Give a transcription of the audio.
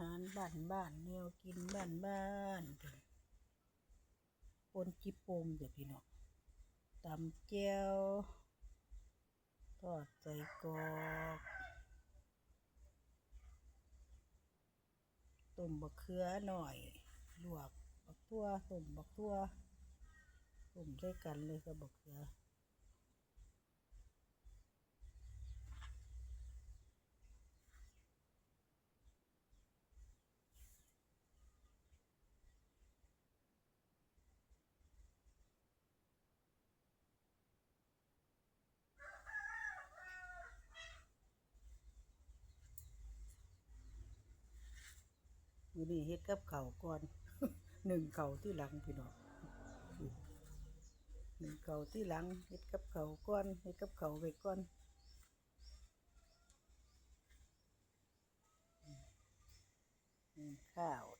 หารบ้านบ้านแนวกินบ้านบ้านๆปนจิปมเดี๋ยวพี่น้องตำเจียวทอดใส่กรอกต้มบักเขือหน่อย ลวกบักทั่วต้มบักทั่วต้มด้วยกันเลยกับบักเขือ มือนี้เฮ็ดกับเข่าก่อนหนึ่งเข่าที่หลังพี่น้องหนึ่งเข่าที่หลังเฮ็ดกับเข่าก่อนเฮ็ดกับเข่าไว้ก่อนข้าวจ้า